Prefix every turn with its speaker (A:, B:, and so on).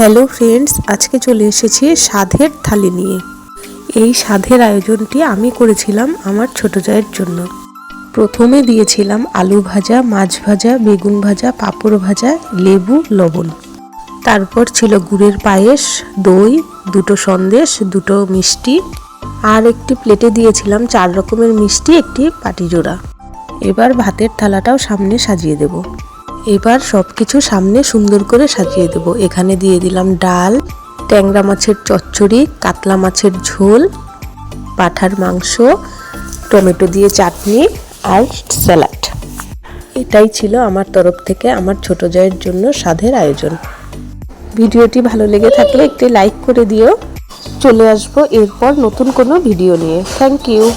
A: Hello friends, আজকে চলে এসেছি স্বাদের থালি নিয়ে। এই সাধের আয়োজনটি আমি করেছিলাম আমার ছোট জায়ের জন্য। প্রথমে দিয়েছিলাম আলু ভাজা, মাছ ভাজা, বেগুন ভাজা, পাঁপড় ভাজা, লেবু, লবণ। তারপর ছিল গুড়ের পায়েস, দই, দুটো সন্দেশ, দুটো মিষ্টি, আর একটি প্লেটে দিয়েছিলাম চার রকমের মিষ্টি, একটি পাটিজোড়া। এবার ভাতের থালাটাও সামনে সাজিয়ে দেব। এবার সব কিছু সামনে সুন্দর করে সাজিয়ে দেব। এখানে দিয়ে দিলাম ডাল, ট্যাংরা মাছের চচ্চড়ি, কাতলা মাছের ঝোল, পাঠার মাংস, টমেটো দিয়ে চাটনি আর স্যালাড। এটাই ছিল আমার তরফ থেকে আমার ছোট জয়ের জন্য স্বাদের আয়োজন। ভিডিওটি ভালো লেগে থাকলে একটি লাইক করে দিও। চলে আসব এরপর নতুন কোনো ভিডিও নিয়ে। Thank you.